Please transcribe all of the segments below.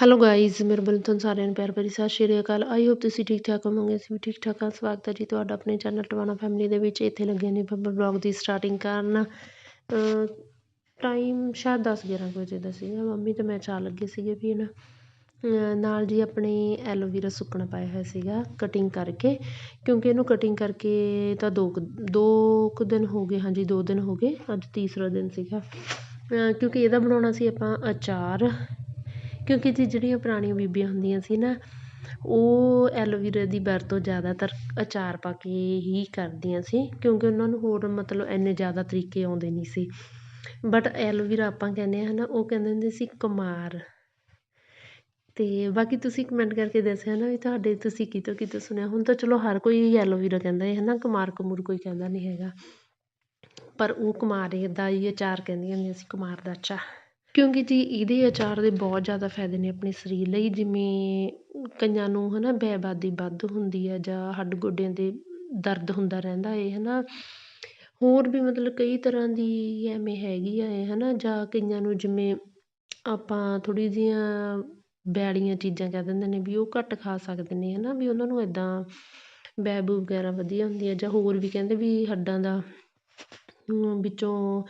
Hello guys ਮੇਰੇ ਵੱਲੋਂ ਤੁਹਾਨੂੰ ਸਾਰਿਆਂ ਨੂੰ ਪਿਆਰ ਭਰੀ ਸਤਿ ਸ਼੍ਰੀ ਅਕਾਲ। ਆਈ ਹੋਪ ਤੁਸੀਂ ਠੀਕ ਠਾਕ ਹੋਵੋਗੇ, ਅਸੀਂ ਵੀ ਠੀਕ ਠਾਕ ਹਾਂ। ਸਵਾਗਤ ਹੈ ਜੀ ਤੁਹਾਡਾ ਆਪਣੇ ਚੈਨਲ ਟਵਾਣਾ ਫੈਮਿਲੀ ਦੇ ਵਿੱਚ। ਇੱਥੇ ਲੱਗੇ ਨੇ ਬਲੌਗ ਦੀ ਸਟਾਰਟਿੰਗ ਕਰਨ। ਟਾਈਮ ਸ਼ਾਇਦ 10 11 ਵਜੇ ਦਾ ਸੀਗਾ। ਮੰਮੀ ਤੇ ਮੈਂ ਚਾਹ ਲੱਗੇ ਸੀਗੇ ਵੀ ਨਾ ਨਾਲ ਜੀ ਆਪਣੇ ਐਲੋਵੀਰਾ ਸੁੱਕਣਾ ਪਾਇਆ ਹੋਇਆ ਸੀਗਾ ਕਟਿੰਗ ਕਰਕੇ। ਕਿਉਂਕਿ ਇਹਨੂੰ ਕਟਿੰਗ ਕਰਕੇ ਤਾਂ ਦੋ ਦੋ ਕੁ ਦਿਨ ਹੋ ਗਏ, ਹਾਂਜੀ ਦੋ ਦਿਨ ਹੋ ਗਏ, ਅੱਜ ਤੀਸਰਾ ਦਿਨ ਸੀਗਾ। ਕਿਉਂਕਿ ਇਹਦਾ ਬਣਾਉਣਾ ਸੀ ਆਪਾਂ ਅਚਾਰ। ਕਿਉਂਕਿ ਜੀ ਜਿਹੜੀਆਂ ਪੁਰਾਣੀਆਂ ਬੀਬੀਆਂ ਹੁੰਦੀਆਂ ਸੀ ਨਾ, ਉਹ ਐਲੋਵੀਰਾ ਦੀ ਵਰਤੋਂ ਜ਼ਿਆਦਾਤਰ ਅਚਾਰ ਪਾ ਕੇ ਹੀ ਕਰਦੀਆਂ ਸੀ, ਕਿਉਂਕਿ ਉਹਨਾਂ ਨੂੰ ਹੋਰ ਮਤਲਬ ਇੰਨੇ ਜ਼ਿਆਦਾ ਤਰੀਕੇ ਆਉਂਦੇ ਨਹੀਂ ਸੀ। ਬਟ ਐਲੋਵੀਰਾ ਆਪਾਂ ਕਹਿੰਦੇ ਹਾਂ ਨਾ, ਉਹ ਕਹਿੰਦੇ ਹੁੰਦੇ ਸੀ ਕੁਮਾਰ। ਅਤੇ ਬਾਕੀ ਤੁਸੀਂ ਕਮੈਂਟ ਕਰਕੇ ਦੱਸਿਆ ਨਾ ਵੀ ਤੁਹਾਡੇ ਤੁਸੀਂ ਕਿਤੋਂ ਕਿਤੋਂ ਸੁਣਿਆ। ਹੁਣ ਤਾਂ ਚਲੋ ਹਰ ਕੋਈ ਐਲੋਵੀਰਾ ਕਹਿੰਦਾ ਹੈ ਨਾ, ਕੁਮਾਰ ਕਮੂਰ ਕੋਈ ਕਹਿੰਦਾ ਨਹੀਂ ਹੈਗਾ। ਪਰ ਉਹ ਕੁਮਾਰ ਦਾ ਹੀ ਅਚਾਰ ਕਹਿੰਦੀਆਂ ਹੁੰਦੀਆਂ ਸੀ, ਕੁਮਾਰ ਦਾ ਅੱਛਾ। ਕਿਉਂਕਿ ਜੀ ਇਹਦੇ ਅਚਾਰ ਦੇ ਬਹੁਤ ਜ਼ਿਆਦਾ ਫਾਇਦੇ ਨੇ ਆਪਣੇ ਸਰੀਰ ਲਈ, ਜਿਵੇਂ ਕਈਆਂ ਨੂੰ ਹੈ ਨਾ ਬੈਬਾਦੀ ਵੱਧ ਹੁੰਦੀ ਹੈ ਜਾਂ ਹੱਡ ਗੋਡਿਆਂ ਦੇ ਦਰਦ ਹੁੰਦਾ ਰਹਿੰਦਾ ਹੈ ਹੈ ਨਾ ਹੋਰ ਵੀ ਮਤਲਬ ਕਈ ਤਰ੍ਹਾਂ ਦੀ ਐਵੇਂ ਹੈਗੀ ਆ ਹੈ ਨਾ ਜਾਂ ਕਈਆਂ ਨੂੰ ਜਿਵੇਂ ਆਪਾਂ ਥੋੜ੍ਹੀ ਜਿਹੀਆਂ ਬੈਲੀਆਂ ਚੀਜ਼ਾਂ ਕਹਿ ਦਿੰਦੇ ਨੇ ਵੀ ਉਹ ਘੱਟ ਖਾ ਸਕਦੇ ਨੇ ਹੈ ਨਾ ਵੀ ਉਹਨਾਂ ਨੂੰ ਇੱਦਾਂ ਬੈਬੂ ਵਗੈਰਾ ਵਧੀਆ ਹੁੰਦੀ ਹੈ ਜਾਂ ਹੋਰ ਵੀ ਕਹਿੰਦੇ ਵੀ ਹੱਡਾਂ ਦਾ ਵਿੱਚੋਂ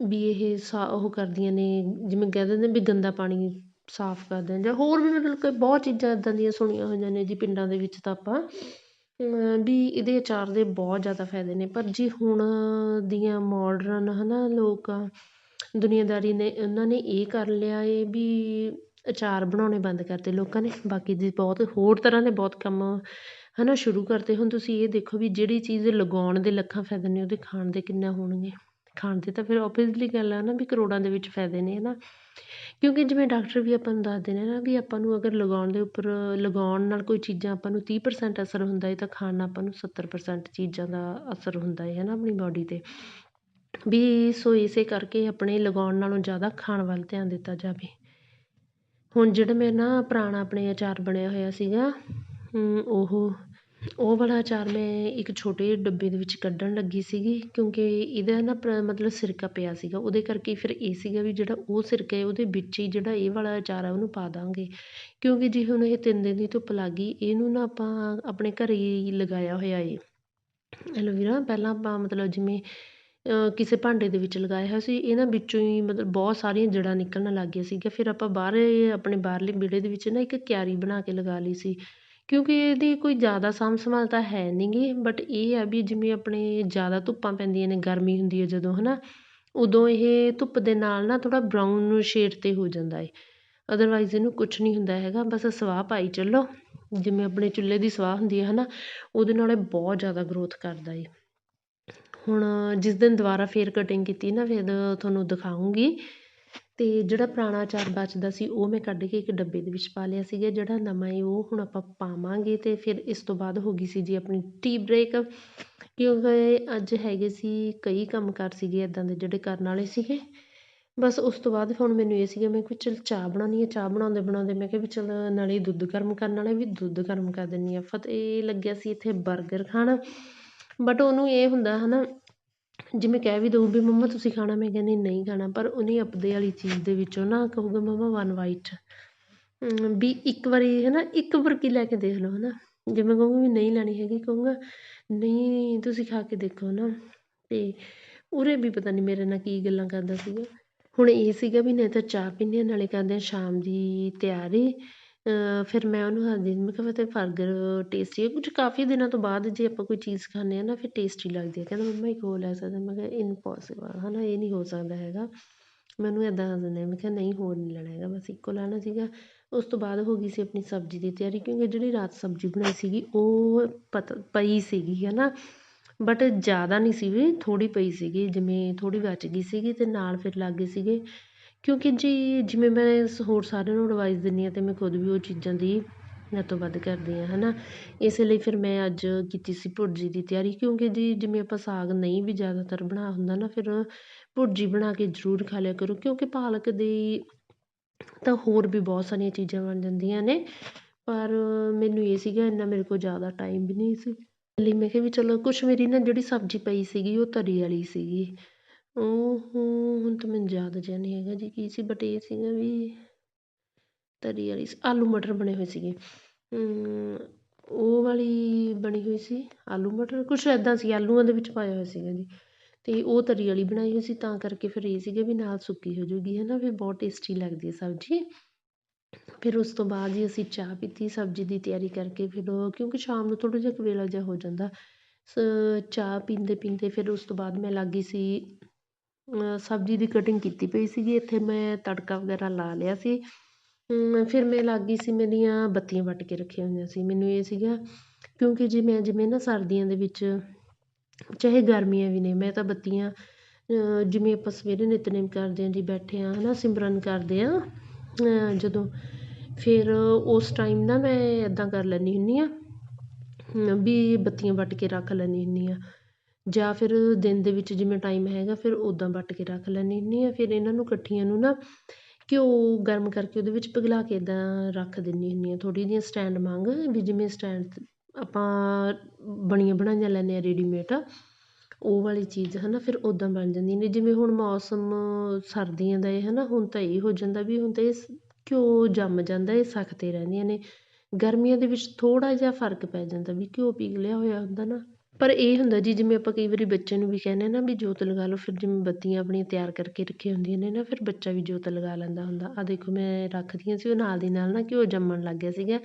ਵੀ ਇਹ ਸਾ, ਉਹ ਕਰਦੀਆਂ ਨੇ, ਜਿਵੇਂ ਕਹਿ ਦਿੰਦੇ ਵੀ ਗੰਦਾ ਪਾਣੀ ਸਾਫ਼ ਕਰਦੇ ਜਾਂ ਹੋਰ ਵੀ ਮਤਲਬ ਕਿ ਬਹੁਤ ਚੀਜ਼ਾਂ ਇੱਦਾਂ ਦੀਆਂ ਸੁਣੀਆਂ ਹੋਈਆਂ ਨੇ ਜੀ ਪਿੰਡਾਂ ਦੇ ਵਿੱਚ ਤਾਂ ਆਪਾਂ ਵੀ ਇਹਦੇ ਅਚਾਰ ਦੇ ਬਹੁਤ ਜ਼ਿਆਦਾ ਫਾਇਦੇ ਨੇ, ਪਰ ਜੀ ਹੁਣ ਦੀਆਂ ਮੋਡਰਨ ਹੈ ਨਾ ਲੋਕ, ਦੁਨੀਆਦਾਰੀ ਨੇ, ਉਹਨਾਂ ਨੇ ਇਹ ਕਰ ਲਿਆ ਏ ਵੀ ਅਚਾਰ ਬਣਾਉਣੇ ਬੰਦ ਕਰਤੇ ਲੋਕਾਂ ਨੇ, ਬਾਕੀ ਜੀ ਬਹੁਤ, ਹੋਰ ਤਰ੍ਹਾਂ ਦੇ ਬਹੁਤ ਕੰਮ ਹੈ ਨਾ ਸ਼ੁਰੂ ਕਰਤੇ, ਹੁਣ ਤੁਸੀਂ ਇਹ ਦੇਖੋ ਵੀ ਜਿਹੜੀ ਚੀਜ਼ ਲਗਾਉਣ ਦੇ ਲੱਖਾਂ ਫਾਇਦੇ ਨੇ, ਉਹਦੇ ਖਾਣ ਦੇ ਕਿੰਨਾ ਹੋਣਗੇ। ਖਾਣ ਦੇ ਤਾਂ ਫਿਰ ਓਬੀਅਸਲੀ ਗੱਲ ਆ ਨਾ ਵੀ ਕਰੋੜਾਂ ਦੇ ਵਿੱਚ ਫਾਇਦੇ ਨੇ ਹੈ ਨਾ ਕਿਉਂਕਿ ਜਿਵੇਂ ਡਾਕਟਰ ਵੀ ਆਪਾਂ ਨੂੰ ਦੱਸਦੇ ਨੇ ਨਾ ਵੀ ਆਪਾਂ ਨੂੰ ਅਗਰ ਲਗਾਉਣ ਦੇ ਉੱਪਰ, ਲਗਾਉਣ ਨਾਲ ਕੋਈ ਚੀਜ਼ਾਂ ਆਪਾਂ ਨੂੰ ਤੀਹ ਪ੍ਰਸੈਂਟ ਅਸਰ ਹੁੰਦਾ ਹੈ ਤਾਂ ਖਾਣ ਨਾਲ ਆਪਾਂ ਨੂੰ ਸੱਤਰ ਪ੍ਰਸੈਂਟ ਚੀਜ਼ਾਂ ਦਾ ਅਸਰ ਹੁੰਦਾ ਹੈ ਹੈ ਨਾ ਆਪਣੀ ਬੋਡੀ 'ਤੇ। ਵੀ ਸੋ ਇਸੇ ਕਰਕੇ ਆਪਣੇ ਲਗਾਉਣ ਨਾਲੋਂ ਜ਼ਿਆਦਾ ਖਾਣ ਵੱਲ ਧਿਆਨ ਦਿੱਤਾ ਜਾਵੇ। ਹੁਣ ਜਿਹੜਾ ਮੇਰੇ ਨਾ ਪੁਰਾਣਾ ਆਪਣੇ ਅਚਾਰ ਬਣਿਆ ਹੋਇਆ ਸੀਗਾ ਉਹ ਉਹ ਵਾਲਾ ਅਚਾਰ ਮੈਂ ਇੱਕ ਛੋਟੇ ਡੱਬੇ ਦੇ ਵਿੱਚ ਕੱਢਣ ਲੱਗੀ ਸੀਗੀ, ਕਿਉਂਕਿ ਇਹਦਾ ਨਾ ਮਤਲਬ ਸਿਰਕਾ ਪਿਆ ਸੀਗਾ, ਉਹਦੇ ਕਰਕੇ ਫਿਰ ਇਹ ਸੀਗਾ ਵੀ ਜਿਹੜਾ ਉਹ ਸਿਰਕਾ ਹੈ, ਉਹਦੇ ਵਿੱਚ ਹੀ ਜਿਹੜਾ ਇਹ ਵਾਲਾ ਅਚਾਰ ਆ, ਉਹਨੂੰ ਪਾ ਦਾਂਗੇ। ਕਿਉਂਕਿ ਜੇ ਹੁਣ ਇਹ ਤਿੰਨ ਦਿਨ ਦੀ ਧੁੱਪ ਲੱਗ ਗਈ ਇਹਨੂੰ ਨਾ ਆਪਾਂ ਆਪਣੇ ਘਰੇ ਹੀ ਲਗਾਇਆ ਹੋਇਆ ਏ। ਐਲੋਵੀਰਾ ਪਹਿਲਾਂ ਆਪਾਂ ਮਤਲਬ ਜਿਵੇਂ ਕਿਸੇ ਭਾਂਡੇ ਦੇ ਵਿੱਚ ਲਗਾਇਆ ਹੋਇਆ ਸੀ ਇਹਨਾਂ ਵਿੱਚੋਂ ਹੀ ਮਤਲਬ ਬਹੁਤ ਸਾਰੀਆਂ ਜੜ੍ਹਾਂ ਨਿਕਲਣ ਲੱਗ ਗਈਆਂ ਸੀਗੀਆਂ, ਫਿਰ ਆਪਾਂ ਬਾਹਰ, ਆਪਣੇ ਬਾਹਰਲੇ ਵਿਹੜੇ ਦੇ ਵਿੱਚ ਨਾ ਇੱਕ ਕਿਆਰੀ ਬਣਾ ਕੇ ਲਗਾ ਲਈ ਸੀ। ਕਿਉਂਕਿ ਇਹਦੀ ਕੋਈ ਜ਼ਿਆਦਾ ਸਾਂਭ ਸੰਭਾਲ ਤਾਂ ਹੈ ਨਹੀਂ ਗੀ ਬਟ ਇਹ ਆ ਵੀ ਜਿਵੇਂ ਆਪਣੇ ਜ਼ਿਆਦਾ ਧੁੱਪਾਂ ਪੈਂਦੀਆਂ ਨੇ, ਗਰਮੀ ਹੁੰਦੀ ਹੈ ਜਦੋਂ ਹੈ ਨਾ ਉਦੋਂ ਇਹ ਧੁੱਪ ਦੇ ਨਾਲ ਨਾ ਥੋੜ੍ਹਾ ਬਰਾਊਨ ਸ਼ੇਡ 'ਤੇ ਹੋ ਜਾਂਦਾ ਹੈ ਅਦਰਵਾਈਜ਼ ਇਹਨੂੰ ਕੁਛ ਨਹੀਂ ਹੁੰਦਾ ਹੈਗਾ, ਬਸ ਸਵਾਹ ਪਾਈ ਚੱਲੋ। ਜਿਵੇਂ ਆਪਣੇ ਚੁੱਲ੍ਹੇ ਦੀ ਸਵਾਹ ਹੁੰਦੀ ਹੈ ਹੈ ਨਾ ਉਹਦੇ ਨਾਲ ਇਹ ਬਹੁਤ ਜ਼ਿਆਦਾ ਗਰੋਥ ਕਰਦਾ ਹੈ ਹੁਣ ਜਿਸ ਦਿਨ ਦੁਬਾਰਾ ਫਿਰ ਕਟਿੰਗ ਕੀਤੀ ਨਾ, ਫਿਰ ਤੁਹਾਨੂੰ ਦਿਖਾਊਂਗੀ ਅਤੇ ਜਿਹੜਾ ਪੁਰਾਣਾ ਅਚਾਰ ਬਚਦਾ ਸੀ, ਉਹ ਮੈਂ ਕੱਢ ਕੇ ਇੱਕ ਡੱਬੇ ਦੇ ਵਿੱਚ ਪਾ ਲਿਆ ਸੀਗਾ, ਜਿਹੜਾ ਨਵਾਂ ਹੈ ਉਹ ਹੁਣ ਆਪਾਂ ਪਾਵਾਂਗੇ ਅਤੇ ਫਿਰ ਇਸ ਤੋਂ ਬਾਅਦ ਹੋ ਗਈ ਸੀ ਜੀ ਆਪਣੀ ਟੀ ਬ੍ਰੇਕ ਕਿਉਂਕਿ ਅੱਜ ਹੈਗੇ ਸੀ ਕਈ ਕੰਮ ਕਾਰ ਸੀਗੇ ਇੱਦਾਂ ਦੇ ਜਿਹੜੇ ਕਰਨ ਵਾਲੇ ਸੀਗੇ। ਬਸ ਉਸ ਤੋਂ ਬਾਅਦ ਹੁਣ ਮੈਨੂੰ ਇਹ ਸੀਗਾ, ਮੈਂ ਕਿ ਚੱਲ ਚਾਹ ਬਣਾਉਂਦੀ ਹਾਂ। ਚਾਹ ਬਣਾਉਂਦੇ ਬਣਾਉਂਦੇ ਮੈਂ ਕਿਹਾ ਵੀ ਚੱਲ ਨਾਲੇ ਦੁੱਧ ਗਰਮ ਕਰਨ ਵਾਲਾ, ਵੀ ਦੁੱਧ ਗਰਮ ਕਰ ਦਿੰਦੀ ਹਾਂ। ਫਤਿਹ ਲੱਗਿਆ ਸੀ ਇੱਥੇ ਬਰਗਰ ਖਾਣ। ਬਟ ਉਹਨੂੰ ਇਹ ਹੁੰਦਾ ਹੈ ਨਾ ਜਿਵੇਂ ਕਹਿ ਵੀ ਦਊ ਵੀ ਮੰਮਾ ਤੁਸੀਂ ਖਾਣਾ, ਮੈਂ ਕਹਿੰਦੀ ਨਹੀਂ ਖਾਣਾ, ਪਰ ਉਹਨੇ ਆਪਦੇ ਵਾਲੀ ਚੀਜ਼ ਦੇ ਵਿੱਚੋਂ ਨਾ ਕਹੂਗਾ ਮੰਮਾ ਵਨ ਵਾਈਟ ਵੀ ਇੱਕ ਵਾਰੀ ਹੈ ਨਾ ਇੱਕ ਬੁਰਕੀ ਲੈ ਕੇ ਦੇਖ ਲਓ ਹੈ ਨਾ ਜੇ ਮੈਂ ਕਹੂੰਗੀ ਵੀ ਨਹੀਂ ਲੈਣੀ ਹੈਗੀ, ਕਹੂੰਗਾ ਨਹੀਂ, ਤੁਸੀਂ ਖਾ ਕੇ ਦੇਖੋ ਨਾ। ਅਤੇ ਉਰੇ ਵੀ ਪਤਾ ਨਹੀਂ ਮੇਰੇ ਨਾਲ ਕੀ ਗੱਲਾਂ ਕਰਦਾ ਸੀਗਾ। ਹੁਣ ਇਹ ਸੀਗਾ ਵੀ ਨਹੀਂ ਤਾਂ ਚਾਹ ਪੀਂਦੇ ਨਾਲੇ ਕਰਦੇ ਸ਼ਾਮ ਦੀ ਤਿਆਰੀ। ਫਿਰ ਮੈਂ ਉਹਨੂੰ ਦੱਸਦੀ ਮੈਂ ਕਿਹਾ ਤੇ ਬਰਗਰ ਟੇਸਟੀ ਹੈ ਕੁਝ ਕਾਫੀ ਦਿਨਾਂ ਤੋਂ ਬਾਅਦ ਜੇ ਆਪਾਂ ਕੋਈ ਚੀਜ਼ ਖਾਂਦੇ ਹਾਂ ਨਾ, ਫਿਰ ਟੇਸਟੀ ਲੱਗਦੀ ਹੈ ਕਹਿੰਦਾ ਮੰਮਾ ਇੱਕ ਹੋਰ ਲੈ ਸਕਦਾ, ਮੈਂ ਕਿਹਾ ਇਨਪੋਸੀਬਲ ਹੈ ਨਾ ਇਹ ਨਹੀਂ ਹੋ ਸਕਦਾ ਹੈਗਾ। ਮੈਨੂੰ ਇੱਦਾਂ ਦੱਸ ਦਿੰਦੇ ਮੈਂ ਕਿਹਾ ਨਹੀਂ, ਹੋਰ ਨਹੀਂ ਲੈਣਾ ਹੈਗਾ, ਬਸ ਇੱਕੋ ਲੈਣਾ ਸੀਗਾ। ਉਸ ਤੋਂ ਬਾਅਦ ਹੋ ਗਈ ਸੀ ਆਪਣੀ ਸਬਜ਼ੀ ਦੀ ਤਿਆਰੀ, ਕਿਉਂਕਿ ਜਿਹੜੀ ਰਾਤ ਸਬਜ਼ੀ ਬਣਾਈ ਸੀਗੀ, ਉਹ ਪਤ, ਪਈ ਸੀਗੀ ਹੈ ਨਾ ਬਟ ਜ਼ਿਆਦਾ ਨਹੀਂ ਸੀ ਵੀ ਥੋੜ੍ਹੀ ਪਈ ਸੀਗੀ, ਜਿਵੇਂ ਥੋੜ੍ਹੀ ਬਚ ਗਈ ਸੀਗੀ ਅਤੇ ਨਾਲ ਫਿਰ ਲੱਗ ਗਏ ਸੀਗੇ ਕਿਉਂਕਿ ਜੀ ਜਿਵੇਂ ਮੈਂ ਹੋਰ ਸਾਰਿਆਂ ਨੂੰ ਐਡਵਾਈਸ ਦਿੰਦੀ ਹਾਂ ਅਤੇ ਮੈਂ ਖੁਦ ਵੀ ਉਹ ਚੀਜ਼ਾਂ ਦੀ ਹੱਦ ਤੋਂ ਵੱਧ ਕਰਦੀ ਹਾਂ ਹੈ ਨਾ ਇਸ ਲਈ ਫਿਰ ਮੈਂ ਅੱਜ ਕੀਤੀ ਸੀ ਭੁਰਜੀ ਦੀ ਤਿਆਰੀ, ਕਿਉਂਕਿ ਜੀ ਜਿਵੇਂ ਆਪਾਂ ਸਾਗ ਨਹੀਂ ਵੀ ਜ਼ਿਆਦਾਤਰ ਬਣਾ ਹੁੰਦਾ ਨਾ, ਫਿਰ ਭੁਰਜੀ ਬਣਾ ਕੇ ਜ਼ਰੂਰ ਖਾ ਲਿਆ ਕਰੋ, ਕਿਉਂਕਿ ਪਾਲਕ ਦੀ ਤਾਂ ਹੋਰ ਵੀ ਬਹੁਤ ਸਾਰੀਆਂ ਚੀਜ਼ਾਂ ਬਣ ਜਾਂਦੀਆਂ ਨੇ, ਪਰ ਮੈਨੂੰ ਇਹ ਸੀਗਾ ਇੰਨਾ ਮੇਰੇ ਕੋਲ ਜ਼ਿਆਦਾ ਟਾਈਮ ਵੀ ਨਹੀਂ ਸੀ। ਲਈ ਮੈਂ ਕਿਹਾ ਵੀ ਚਲੋ ਕੁਛ ਮੇਰੀ ਨਾ ਜਿਹੜੀ ਸਬਜ਼ੀ ਪਈ ਸੀਗੀ ਉਹ ਤਰੀ ਵਾਲੀ ਸੀਗੀ। ਉਹ ਹੁਣ ਤਾਂ ਮੈਨੂੰ ਯਾਦ ਜਿਹਾ ਨਹੀਂ ਹੈਗਾ ਜੀ ਕੀ ਸੀ ਬਟ ਇਹ ਸੀਗਾ ਵੀ ਤਰੀ ਵਾਲੀ ਆਲੂ ਮਟਰ ਬਣੇ ਹੋਏ ਸੀਗੇ। ਉਹ ਵਾਲੀ ਬਣੀ ਹੋਈ ਸੀ, ਆਲੂ ਮਟਰ, ਕੁਛ ਇੱਦਾਂ ਸੀ, ਆਲੂਆਂ ਦੇ ਵਿੱਚ ਪਾਇਆ ਹੋਇਆ ਸੀਗਾ ਜੀ। ਅਤੇ ਉਹ ਤਰੀ ਵਾਲੀ ਬਣਾਈ ਹੋਈ ਸੀ, ਤਾਂ ਕਰਕੇ ਫਿਰ ਇਹ ਸੀਗਾ ਵੀ ਨਾਲ ਸੁੱਕੀ ਹੋ ਜੂਗੀ ਹੈ ਨਾ ਵੀ ਬਹੁਤ ਟੇਸਟੀ ਲੱਗਦੀ ਹੈ ਸਬਜ਼ੀ। ਫਿਰ ਉਸ ਤੋਂ ਬਾਅਦ ਜੀ ਅਸੀਂ ਚਾਹ ਪੀਤੀ, ਸਬਜ਼ੀ ਦੀ ਤਿਆਰੀ ਕਰਕੇ ਫਿਰ ਕਿਉਂਕਿ ਸ਼ਾਮ ਨੂੰ ਥੋੜ੍ਹਾ ਜਿਹਾ ਕਵੇਲਾ ਜਿਹਾ ਹੋ ਜਾਂਦਾ। ਸ, ਚਾਹ ਪੀਂਦੇ ਪੀਂਦੇ ਫਿਰ ਉਸ ਤੋਂ ਬਾਅਦ ਮੈਂ ਲੱਗ ਗਈ ਸੀ ਸਬਜ਼ੀ ਦੀ ਕਟਿੰਗ ਕੀਤੀ ਪਈ ਸੀਗੀ, ਇੱਥੇ ਮੈਂ ਤੜਕਾ ਵਗੈਰਾ ਲਾ ਲਿਆ ਸੀ। ਫਿਰ ਮੈਂ ਲੱਗ ਗਈ ਸੀ, ਮੇਰੀਆਂ ਬੱਤੀਆਂ ਵੱਟ ਕੇ ਰੱਖੀਆਂ ਹੋਈਆਂ ਸੀ। ਮੈਨੂੰ ਇਹ ਸੀਗਾ, ਕਿਉਂਕਿ ਜੀ ਮੈਂ, ਜਿਵੇਂ ਨਾ ਸਰਦੀਆਂ ਦੇ ਵਿੱਚ, ਚਾਹੇ ਗਰਮੀਆਂ ਵੀ ਨੇ, ਮੈਂ ਤਾਂ ਬੱਤੀਆਂ ਜਿਵੇਂ ਆਪਾਂ ਸਵੇਰੇ ਨਿਤਨੇਮ ਕਰਦੇ ਹਾਂ ਜੀ, ਬੈਠੇ ਹਾਂ ਹੈ ਨਾ ਸਿਮਰਨ ਕਰਦੇ ਹਾਂ ਜਦੋਂ। ਫਿਰ ਉਸ ਟਾਈਮ ਨਾ ਮੈਂ ਇੱਦਾਂ ਕਰ ਲੈਂਦੀ ਹੁੰਦੀ ਹਾਂ, ਵੀ ਬੱਤੀਆਂ ਵੱਟ ਕੇ ਰੱਖ ਲੈਂਦੀ ਹੁੰਦੀ ਹਾਂ। ਜਾਂ ਫਿਰ ਦਿਨ ਦੇ ਵਿੱਚ ਜਿਵੇਂ ਟਾਈਮ ਹੈਗਾ, ਫਿਰ ਉੱਦਾਂ ਵੱਟ ਕੇ ਰੱਖ ਲੈਂਦੀ ਹੁੰਦੀ ਹਾਂ, ਫਿਰ ਇਹਨਾਂ ਨੂੰ ਇਕੱਠੀਆਂ ਨੂੰ ਨਾ ਘਿਓ ਗਰਮ ਕਰਕੇ ਉਹਦੇ ਵਿੱਚ ਪਿਘਲਾ ਕੇ ਇੱਦਾਂ ਰੱਖ ਦਿੰਦੀ ਹੁੰਦੀ ਹਾਂ। ਥੋੜ੍ਹੀ ਜਿਹੀਆਂ ਸਟੈਂਡ ਵਾਂਗ, ਵੀ ਜਿਵੇਂ ਸਟੈਂਡ ਆਪਾਂ ਬਣੀਆਂ ਬਣਾਈਆਂ ਲੈਂਦੇ ਹਾਂ ਰੈਡੀਮੇਡ ਉਹ ਵਾਲੀ ਚੀਜ਼ ਹੈ ਨਾ ਫਿਰ ਉੱਦਾਂ ਬਣ ਜਾਂਦੀ ਨੇ ਜਿਵੇਂ ਹੁਣ ਮੌਸਮ ਸਰਦੀਆਂ ਦਾ ਹੈ ਹੈ ਨਾ ਹੁਣ ਤਾਂ ਇਹ ਹੋ ਜਾਂਦਾ ਵੀ ਹੁਣ ਤਾਂ ਇਹ ਘਿਓ ਜੰਮ ਜਾਂਦਾ, ਇਹ ਸਖਤੇ ਰਹਿੰਦੀਆਂ ਨੇ। ਗਰਮੀਆਂ ਦੇ ਵਿੱਚ ਥੋੜ੍ਹਾ ਜਿਹਾ ਫ਼ਰਕ ਪੈ ਜਾਂਦਾ ਵੀ ਘਿਓ ਪਿਘਲਿਆ ਹੋਇਆ ਹੁੰਦਾ ਨਾ। ਪਰ ਇਹ ਹੁੰਦਾ ਜੀ, ਜਿਵੇਂ ਆਪਾਂ ਕਈ ਵਾਰੀ ਬੱਚੇ ਨੂੰ ਵੀ ਕਹਿੰਦੇ ਨਾ ਵੀ ਜੋਤ ਲਗਾ ਲਓ, ਫਿਰ ਜਿਵੇਂ ਬੱਤੀਆਂ ਆਪਣੀਆਂ ਤਿਆਰ ਕਰਕੇ ਰੱਖੀਆਂ ਹੁੰਦੀਆਂ ਨੇ ਨਾ, ਫਿਰ ਬੱਚਾ ਵੀ ਜੋਤ ਲਗਾ ਲੈਂਦਾ ਹੁੰਦਾ। ਆਹ ਦੇਖੋ, ਮੈਂ ਰੱਖਦੀਆਂ ਸੀ, ਉਹ ਨਾਲ ਦੀ ਨਾਲ ਨਾ ਘਿਓ ਜੰਮਣ ਲੱਗ ਗਿਆ ਸੀਗਾ।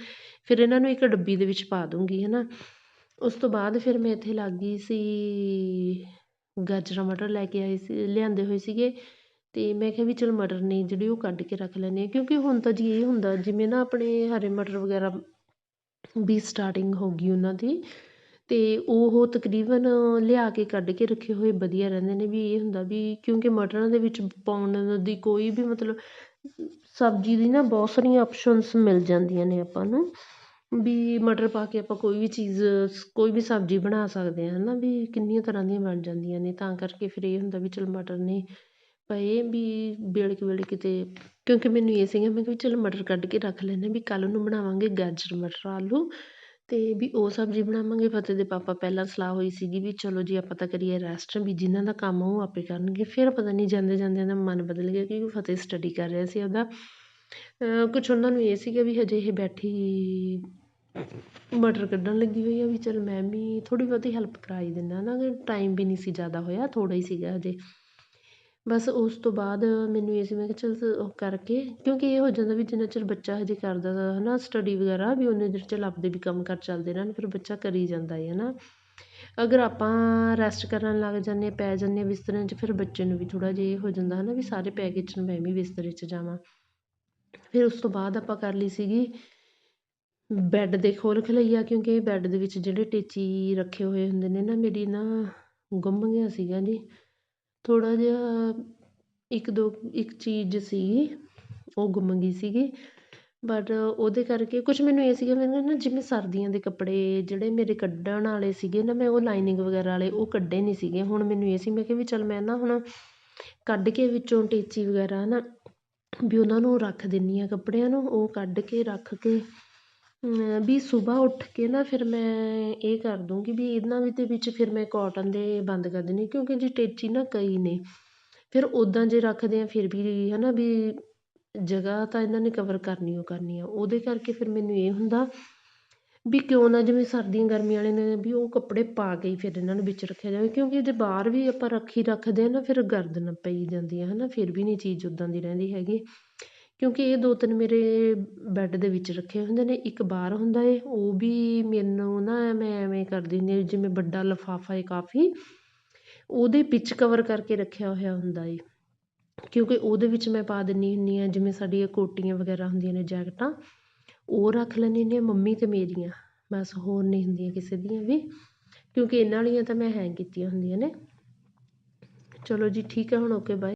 ਫਿਰ ਇਹਨਾਂ ਨੂੰ ਇੱਕ ਡੱਬੀ ਦੇ ਵਿੱਚ ਪਾ ਦੂੰਗੀ ਹੈ ਨਾ ਉਸ ਤੋਂ ਬਾਅਦ ਫਿਰ ਮੈਂ ਇੱਥੇ ਲੱਗ ਗਈ ਸੀ, ਗਾਜਰਾਂ, ਮਟਰ ਲੈ ਕੇ ਆਏ ਸੀ, ਲਿਆਂਦੇ ਹੋਏ ਸੀਗੇ। ਅਤੇ ਮੈਂ ਕਿਹਾ ਵੀ ਚਲ ਮਟਰ ਨੇ ਜਿਹੜੇ ਉਹ ਕੱਢ ਕੇ ਰੱਖ ਲੈਂਦੇ ਹਾਂ। ਕਿਉਂਕਿ ਹੁਣ ਤਾਂ ਜੀ ਇਹ ਹੁੰਦਾ, ਜਿਵੇਂ ਨਾ ਆਪਣੇ ਹਰੇ ਮਟਰ ਵਗੈਰਾ ਵੀ ਸਟਾਰਟਿੰਗ ਹੋ ਗਈ ਉਹਨਾਂ ਦੀ। ਅਤੇ ਉਹ ਤਕਰੀਬਨ ਲਿਆ ਕੇ ਕੱਢ ਕੇ ਰੱਖੇ ਹੋਏ ਵਧੀਆ ਰਹਿੰਦੇ ਨੇ ਵੀ ਇਹ ਹੁੰਦਾ ਵੀ ਕਿਉਂਕਿ ਮਟਰਾਂ ਦੇ ਵਿੱਚ ਪਾਉਣ ਦੀ ਕੋਈ ਵੀ ਮਤਲਬ ਸਬਜ਼ੀ ਦੀ ਨਾ ਬਹੁਤ ਸਾਰੀਆਂ ਆਪਸ਼ਨਸ ਮਿਲ ਜਾਂਦੀਆਂ ਨੇ ਆਪਾਂ ਨੂੰ, ਵੀ ਮਟਰ ਪਾ ਕੇ ਆਪਾਂ ਕੋਈ ਵੀ ਚੀਜ਼, ਕੋਈ ਵੀ ਸਬਜ਼ੀ ਬਣਾ ਸਕਦੇ ਹਾਂ ਹੈ ਨਾ ਵੀ ਕਿੰਨੀਆਂ ਤਰ੍ਹਾਂ ਦੀਆਂ ਬਣ ਜਾਂਦੀਆਂ ਨੇ, ਤਾਂ ਕਰਕੇ ਫਿਰ ਇਹ ਹੁੰਦਾ ਵੀ ਚਲ ਮਟਰ ਨੇ ਪਏ ਵੀ ਵੇਲੇ ਕੁ ਵੇਲੇ ਕਿਤੇ ਕਿਉਂਕਿ ਮੈਨੂੰ ਇਹ ਸੀਗਾ, ਮੈਂ ਕਿਹਾ ਵੀ ਚਲੋ ਮਟਰ ਕੱਢ ਕੇ ਰੱਖ ਲੈਂਦੇ ਵੀ ਕੱਲ੍ਹ ਨੂੰ ਬਣਾਵਾਂਗੇ ਗਾਜਰ, ਮਟਰ, ਆਲੂ ਅਤੇ ਵੀ ਉਹ ਸਬਜ਼ੀ ਬਣਾਵਾਂਗੇ, ਫਤਿਹ ਦੇ ਪਾਪਾ ਪਹਿਲਾਂ ਸਲਾਹ ਹੋਈ ਸੀਗੀ ਵੀ ਚਲੋ ਜੀ ਆਪਾਂ ਤਾਂ ਕਰੀਏ ਰੈਸਟ ਵੀ ਜਿਹਨਾਂ ਦਾ ਕੰਮ ਉਹ ਆਪੇ ਕਰਨਗੇ, ਫਿਰ ਪਤਾ ਨਹੀਂ ਜਾਂਦੇ ਜਾਂਦਿਆਂ ਦਾ ਮਨ ਬਦਲ ਗਿਆ ਕਿਉਂਕਿ ਫਤਿਹ ਸਟੱਡੀ ਕਰ ਰਿਹਾ ਸੀ ਉਹਦਾ। ਕੁਛ ਉਹਨਾਂ ਨੂੰ ਇਹ ਸੀਗਾ ਵੀ ਹਜੇ ਇਹ ਬੈਠੀ ਮਟਰ ਕੱਢਣ ਲੱਗੀ ਹੋਈ ਆ ਵੀ ਚੱਲ ਮੈਂ ਵੀ ਥੋੜ੍ਹੀ ਬਹੁਤੀ ਹੈਲਪ ਕਰਾ ਹੀ ਦਿੰਦਾ ਨਾ ਟਾਈਮ ਵੀ ਨਹੀਂ ਸੀ ਜ਼ਿਆਦਾ ਹੋਇਆ, ਥੋੜ੍ਹਾ ਹੀ ਸੀਗਾ ਹਜੇ। ਬਸ ਉਸ ਤੋਂ ਬਾਅਦ ਮੈਨੂੰ ਇਹ ਸੀ, ਮੈਂ ਕਿਹਾ ਚਲ ਉਹ ਕਰਕੇ, ਕਿਉਂਕਿ ਇਹ ਹੋ ਜਾਂਦਾ ਵੀ ਜਿੰਨਾ ਚਿਰ ਬੱਚਾ ਹਜੇ ਕਰਦਾ ਹੈ ਨਾ ਸਟੱਡੀ ਵਗੈਰਾ, ਵੀ ਉਹਨੇ ਚਿਰ ਚੱਲ ਆਪਦੇ ਵੀ ਕੰਮ ਕਾਰ ਚੱਲਦੇ ਰਹਿਣ, ਫਿਰ ਬੱਚਾ ਕਰੀ ਜਾਂਦਾ ਹੈ ਨਾ ਅਗਰ ਆਪਾਂ ਰੈਸਟ ਕਰਨ ਲੱਗ ਜਾਂਦੇ ਪੈ ਜਾਂਦੇ ਬਿਸਤਰਿਆਂ 'ਚ, ਫਿਰ ਬੱਚੇ ਨੂੰ ਵੀ ਥੋੜ੍ਹਾ ਜਿਹਾ ਇਹ ਹੋ ਜਾਂਦਾ ਹੈ ਨਾ ਵੀ ਸਾਰੇ ਪੈ ਗਏ ਚਲ ਮੈਂ ਵੀ ਬਿਸਤਰੇ 'ਚ ਜਾਵਾਂ। ਫਿਰ ਉਸ ਤੋਂ ਬਾਅਦ ਆਪਾਂ ਕਰ ਲਈ ਸੀਗੀ ਬੈੱਡ ਦੇ ਖੋਲ ਖਲਈਆ, ਕਿਉਂਕਿ ਬੈੱਡ ਦੇ ਵਿੱਚ ਜਿਹੜੇ ਟੇਚੀ ਰੱਖੇ ਹੋਏ ਹੁੰਦੇ ਨੇ ਨਾ, ਮੇਰੀ ਨਾ ਗੁੰਮ ਗਿਆ ਸੀਗਾ ਜੀ। ਥੋੜ੍ਹਾ ਜਿਹਾ ਇੱਕ ਦੋ, ਇੱਕ ਚੀਜ਼ ਸੀ, ਉਹ ਗੁੰਮ ਗਈ ਸੀਗੀ। ਬਟ ਉਹਦੇ ਕਰਕੇ ਕੁਛ ਮੈਨੂੰ ਇਹ ਸੀਗਾ, ਮੈਨੂੰ ਨਾ ਜਿਵੇਂ ਸਰਦੀਆਂ ਦੇ ਕੱਪੜੇ, ਜਿਹੜੇ ਮੇਰੇ ਕੱਢਣ ਵਾਲੇ ਸੀਗੇ ਨਾ, ਮੈਂ ਉਹ ਲਾਈਨਿੰਗ ਵਗੈਰਾ ਵਾਲੇ, ਉਹ ਕੱਢੇ ਨਹੀਂ ਸੀਗੇ। ਹੁਣ ਮੈਨੂੰ ਇਹ ਸੀ, ਮੈਂ ਕਿਹਾ ਵੀ ਚੱਲ ਮੈਂ ਨਾ ਹੁਣ ਕੱਢ ਕੇ ਵਿੱਚੋਂ ਟੇਚੀ ਵਗੈਰਾ ਨਾ, ਵੀ ਉਹਨਾਂ ਨੂੰ ਰੱਖ ਦਿੰਦੀ ਹਾਂ ਕੱਪੜਿਆਂ ਨੂੰ, ਉਹ ਕੱਢ ਕੇ ਰੱਖ ਕੇ ਵੀ ਸੁਬਾਹ ਉੱਠ ਕੇ ਨਾ ਫਿਰ ਮੈਂ ਇਹ ਕਰ ਦੂੰਗੀ ਵੀ ਇਹਨਾਂ ਦੇ ਵਿੱਚ ਫਿਰ ਮੈਂ ਕੋਟਨ ਦੇ ਬੰਦ ਕਰ ਦਿੰਦੀ ਕਿਉਂਕਿ ਜੇ ਟੇਚੀ ਨਾ ਕਈ ਨੇ, ਫਿਰ ਉੱਦਾਂ ਜੇ ਰੱਖਦੇ ਹਾਂ ਫਿਰ ਵੀ ਹੈ ਨਾ ਵੀ ਜਗ੍ਹਾ ਤਾਂ ਇਹਨਾਂ ਨੇ ਕਵਰ ਕਰਨੀ ਓ ਕਰਨੀ ਆ, ਉਹਦੇ ਕਰਕੇ ਫਿਰ ਮੈਨੂੰ ਇਹ ਹੁੰਦਾ ਵੀ ਕਿਉਂ ਨਾ ਜਿਵੇਂ ਸਰਦੀਆਂ ਗਰਮੀਆਂ ਵਾਲੇ ਨੇ ਵੀ ਉਹ ਕੱਪੜੇ ਪਾ ਕੇ ਹੀ ਫਿਰ ਇਹਨਾਂ ਨੂੰ ਵਿੱਚ ਰੱਖਿਆ ਜਾਵੇ ਕਿਉਂਕਿ ਜੇ ਬਾਹਰ ਵੀ ਆਪਾਂ ਰੱਖੀ ਰੱਖਦੇ ਹਾਂ ਨਾ ਫਿਰ ਗਰਦਨ ਪਈ ਜਾਂਦੀ ਆ ਹੈ ਨਾ ਫਿਰ ਵੀ ਨਹੀਂ ਚੀਜ਼ ਉੱਦਾਂ ਦੀ ਰਹਿੰਦੀ ਹੈਗੀ। ਕਿਉਂਕਿ ਇਹ ਦੋ ਤਿੰਨ ਮੇਰੇ ਬੈੱਡ ਦੇ ਵਿੱਚ ਰੱਖੇ ਹੁੰਦੇ ਨੇ, ਇੱਕ ਬਾਹਰ ਹੁੰਦਾ ਏ, ਉਹ ਵੀ ਮੈਨੂੰ ਨਾ ਮੈਂ ਐਵੇਂ ਕਰਦੀ ਹੁੰਦੀ ਜਿਵੇਂ ਵੱਡਾ ਲਿਫਾਫਾ ਏ ਕਾਫੀ, ਉਹਦੇ ਵਿੱਚ ਕਵਰ ਕਰਕੇ ਰੱਖਿਆ ਹੋਇਆ ਹੁੰਦਾ ਏ। ਕਿਉਂਕਿ ਉਹਦੇ ਵਿੱਚ ਮੈਂ ਪਾ ਦਿੰਦੀ ਹੁੰਦੀ ਹਾਂ, ਜਿਵੇਂ ਸਾਡੀਆਂ ਕੋਟੀਆਂ ਵਗੈਰਾ ਹੁੰਦੀਆਂ ਨੇ, ਜੈਕਟਾਂ, ਉਹ ਰੱਖ ਲੈਂਦੀ ਹੁੰਦੀ ਹਾਂ, ਮੰਮੀ ਅਤੇ ਮੇਰੀਆਂ, ਬਸ ਹੋਰ ਨਹੀਂ ਹੁੰਦੀਆਂ ਕਿਸੇ ਦੀਆਂ ਵੀ, ਕਿਉਂਕਿ ਇਹਨਾਂ ਵਾਲੀਆਂ ਤਾਂ ਮੈਂ ਹੈਂਗ ਕੀਤੀਆਂ ਹੁੰਦੀਆਂ ਨੇ। ਚਲੋ ਜੀ, ਠੀਕ ਹੈ, ਹੁਣ ਓਕੇ ਬਾਏ